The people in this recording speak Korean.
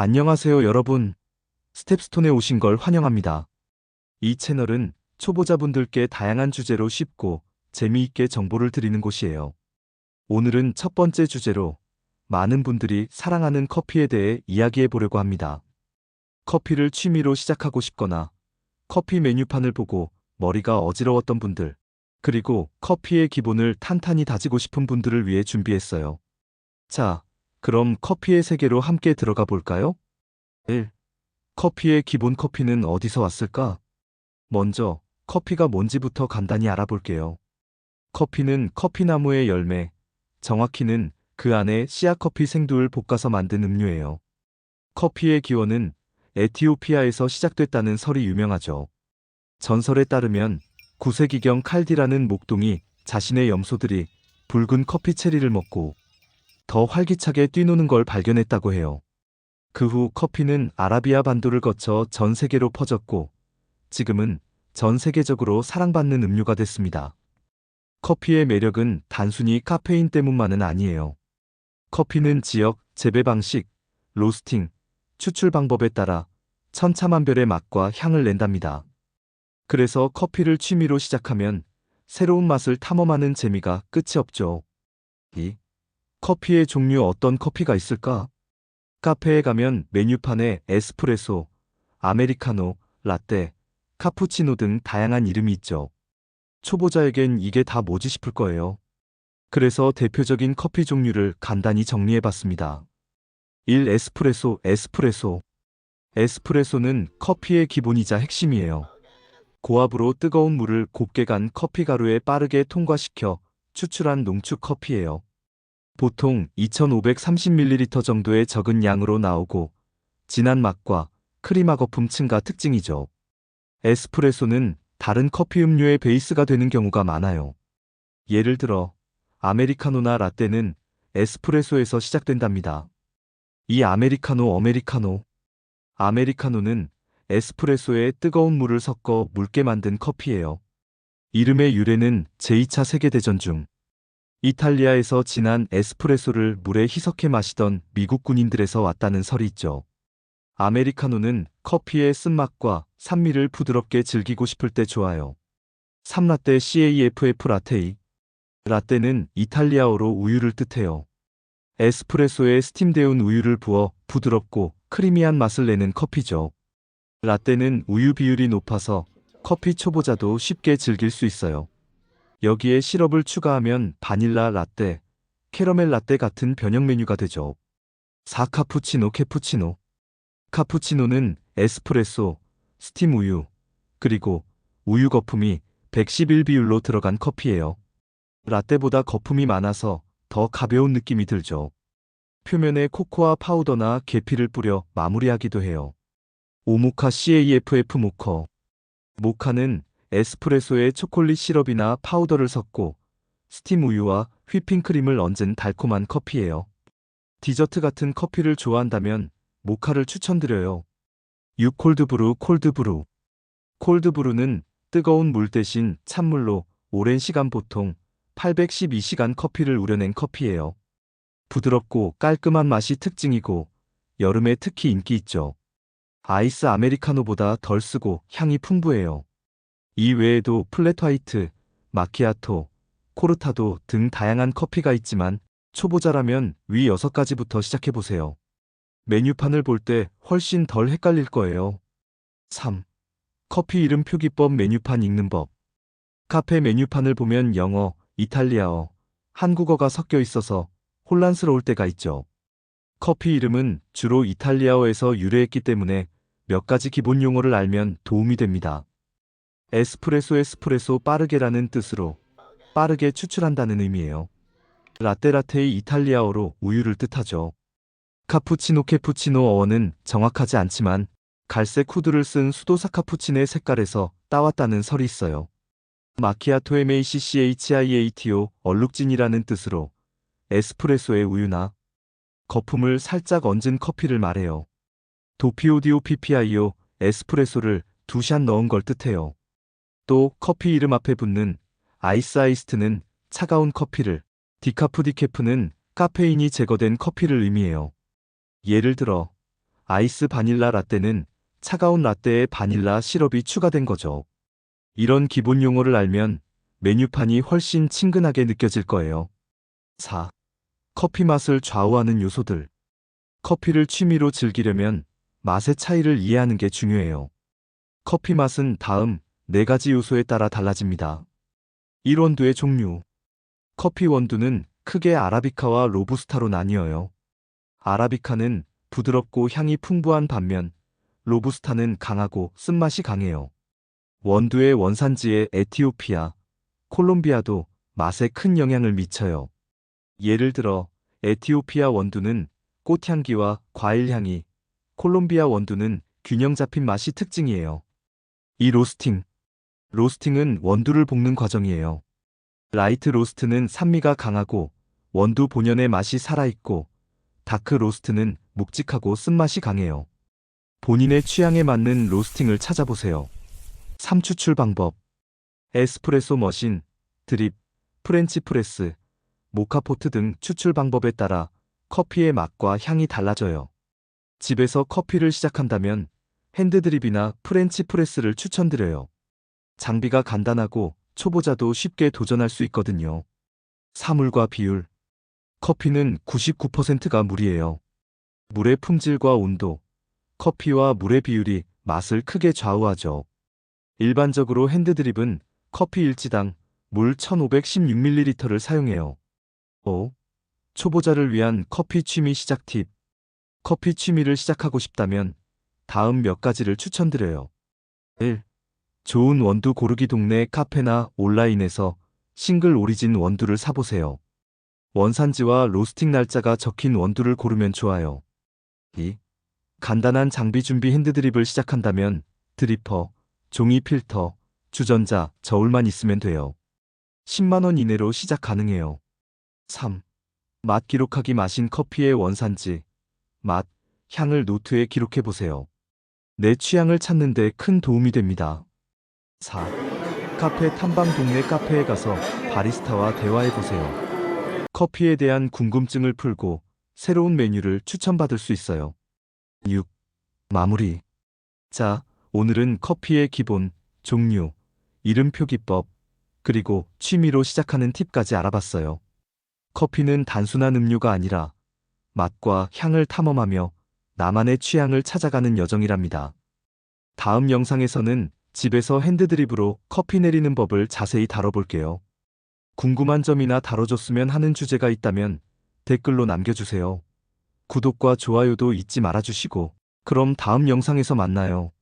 안녕하세요 여러분. 스텝스톤에 오신 걸 환영합니다. 이 채널은 초보자분들께 다양한 주제로 쉽고 재미있게 정보를 드리는 곳이에요. 오늘은 첫 번째 주제로 많은 분들이 사랑하는 커피에 대해 이야기해 보려고 합니다. 커피를 취미로 시작하고 싶거나 커피 메뉴판을 보고 머리가 어지러웠던 분들, 그리고 커피의 기본을 탄탄히 다지고 싶은 분들을 위해 준비했어요. 자, 그럼 커피의 세계로 함께 들어가 볼까요? 1. 커피의 기본 커피는 어디서 왔을까? 먼저 커피가 뭔지부터 간단히 알아볼게요. 커피는 커피나무의 열매, 정확히는 그 안에 씨앗 커피 생두를 볶아서 만든 음료예요. 커피의 기원은 에티오피아에서 시작됐다는 설이 유명하죠. 전설에 따르면 9세기경 칼디라는 목동이 자신의 염소들이 붉은 커피 체리를 먹고 더 활기차게 뛰노는 걸 발견했다고 해요. 그 후 커피는 아라비아 반도를 거쳐 전 세계로 퍼졌고 지금은 전 세계적으로 사랑받는 음료가 됐습니다. 커피의 매력은 단순히 카페인 때문만은 아니에요. 커피는 지역, 재배 방식, 로스팅, 추출 방법에 따라 천차만별의 맛과 향을 낸답니다. 그래서 커피를 취미로 시작하면 새로운 맛을 탐험하는 재미가 끝이 없죠. 2. 커피의 종류 어떤 커피가 있을까? 카페에 가면 메뉴판에 에스프레소, 아메리카노, 라떼, 카푸치노 등 다양한 이름이 있죠. 초보자에겐 이게 다 뭐지 싶을 거예요. 그래서 대표적인 커피 종류를 간단히 정리해 봤습니다. 1. 에스프레소, 에스프레소. 에스프레소는 커피의 기본이자 핵심이에요. 고압으로 뜨거운 물을 곱게 간 커피 가루에 빠르게 통과시켜 추출한 농축 커피예요. 보통 2530ml 정도의 적은 양으로 나오고 진한 맛과 크림화 거품 층가 특징이죠. 에스프레소는 다른 커피 음료의 베이스가 되는 경우가 많아요. 예를 들어 아메리카노나 라떼는 에스프레소에서 시작된답니다. 이 아메리카노 어메리카노 아메리카노는 에스프레소에 뜨거운 물을 섞어 묽게 만든 커피예요. 이름의 유래는 제2차 세계대전 중 이탈리아에서 진한 에스프레소를 물에 희석해 마시던 미국 군인들에서 왔다는 설이 있죠. 아메리카노는 커피의 쓴맛과 산미를 부드럽게 즐기고 싶을 때 좋아요. 3라떼 CAFF 라테이 라떼는 이탈리아어로 우유를 뜻해요. 에스프레소에 스팀되운 우유를 부어 부드럽고 크리미한 맛을 내는 커피죠. 라떼는 우유 비율이 높아서 커피 초보자도 쉽게 즐길 수 있어요. 여기에 시럽을 추가하면 바닐라 라떼, 캐러멜 라떼 같은 변형 메뉴가 되죠. 4. 카푸치노 캐푸치노 카푸치노는 에스프레소, 스팀 우유, 그리고 우유 거품이 111 비율로 들어간 커피예요. 라떼보다 거품이 많아서 더 가벼운 느낌이 들죠. 표면에 코코아 파우더나 계피를 뿌려 마무리하기도 해요. 오모카 CAFF 모커 모카는 에스프레소에 초콜릿 시럽이나 파우더를 섞고 스팀 우유와 휘핑크림을 얹은 달콤한 커피예요. 디저트 같은 커피를 좋아한다면 모카를 추천드려요. 6. 콜드브루 콜드브루 콜드브루는 뜨거운 물 대신 찬물로 오랜 시간 보통 812시간 커피를 우려낸 커피예요. 부드럽고 깔끔한 맛이 특징이고 여름에 특히 인기 있죠. 아이스 아메리카노보다 덜 쓰고 향이 풍부해요. 이 외에도 플랫 화이트, 마키아토, 코르타도 등 다양한 커피가 있지만 초보자라면 위 6가지부터 시작해보세요. 메뉴판을 볼 때 훨씬 덜 헷갈릴 거예요. 3. 커피 이름 표기법 메뉴판 읽는 법. 카페 메뉴판을 보면 영어, 이탈리아어, 한국어가 섞여 있어서 혼란스러울 때가 있죠. 커피 이름은 주로 이탈리아어에서 유래했기 때문에 몇 가지 기본 용어를 알면 도움이 됩니다. 에스프레소 에스프레소 빠르게라는 뜻으로 빠르게 추출한다는 의미예요. 라떼라테의 이탈리아어로 우유를 뜻하죠. 카푸치노 캐푸치노 어원은 정확하지 않지만 갈색 후드를 쓴 수도사 카푸치네의 색깔에서 따왔다는 설이 있어요. 마키아토 MACCHIATO 얼룩진이라는 뜻으로 에스프레소의 우유나 거품을 살짝 얹은 커피를 말해요. 도피오디오 PPIO 에스프레소를 두 샷 넣은 걸 뜻해요. 또 커피 이름 앞에 붙는 아이스 아이스트는 차가운 커피를, 디카프 디케프는 카페인이 제거된 커피를 의미해요. 예를 들어 아이스 바닐라 라떼는 차가운 라떼에 바닐라 시럽이 추가된 거죠. 이런 기본 용어를 알면 메뉴판이 훨씬 친근하게 느껴질 거예요. 4. 커피 맛을 좌우하는 요소들. 커피를 취미로 즐기려면 맛의 차이를 이해하는 게 중요해요. 커피 맛은 다음 네 가지 요소에 따라 달라집니다. 1. 원두의 종류. 커피 원두는 크게 아라비카와 로부스타로 나뉘어요. 아라비카는 부드럽고 향이 풍부한 반면 로부스타는 강하고 쓴맛이 강해요. 원두의 원산지의 에티오피아, 콜롬비아도 맛에 큰 영향을 미쳐요. 예를 들어 에티오피아 원두는 꽃향기와 과일향이, 콜롬비아 원두는 균형 잡힌 맛이 특징이에요. 이 로스팅. 로스팅은 원두를 볶는 과정이에요. 라이트 로스트는 산미가 강하고 원두 본연의 맛이 살아있고 다크 로스트는 묵직하고 쓴맛이 강해요. 본인의 취향에 맞는 로스팅을 찾아보세요. 3. 추출 방법. 에스프레소 머신, 드립, 프렌치 프레스, 모카포트 등 추출 방법에 따라 커피의 맛과 향이 달라져요. 집에서 커피를 시작한다면 핸드드립이나 프렌치 프레스를 추천드려요. 장비가 간단하고 초보자도 쉽게 도전할 수 있거든요. 사물과 비율. 커피는 99%가 물이에요. 물의 품질과 온도, 커피와 물의 비율이 맛을 크게 좌우하죠. 일반적으로 핸드드립은 커피 일지당 물 1516ml를 사용해요. 5. 초보자를 위한 커피 취미 시작 팁. 커피 취미를 시작하고 싶다면 다음 몇 가지를 추천드려요. 1. 좋은 원두 고르기 동네 카페나 온라인에서 싱글 오리진 원두를 사보세요. 원산지와 로스팅 날짜가 적힌 원두를 고르면 좋아요. 2. 간단한 장비 준비 핸드드립을 시작한다면 드리퍼, 종이 필터, 주전자, 저울만 있으면 돼요. 10만원 이내로 시작 가능해요. 3. 맛 기록하기 마신 커피의 원산지, 맛, 향을 노트에 기록해 보세요. 내 취향을 찾는 데 큰 도움이 됩니다. 4. 카페 탐방 동네 카페에 가서 바리스타와 대화해 보세요. 커피에 대한 궁금증을 풀고 새로운 메뉴를 추천받을 수 있어요. 6. 마무리. 자, 오늘은 커피의 기본, 종류, 이름표 기법, 그리고 취미로 시작하는 팁까지 알아봤어요. 커피는 단순한 음료가 아니라 맛과 향을 탐험하며 나만의 취향을 찾아가는 여정이랍니다. 다음 영상에서는 집에서 핸드드립으로 커피 내리는 법을 자세히 다뤄볼게요. 궁금한 점이나 다뤄줬으면 하는 주제가 있다면 댓글로 남겨주세요. 구독과 좋아요도 잊지 말아주시고, 그럼 다음 영상에서 만나요.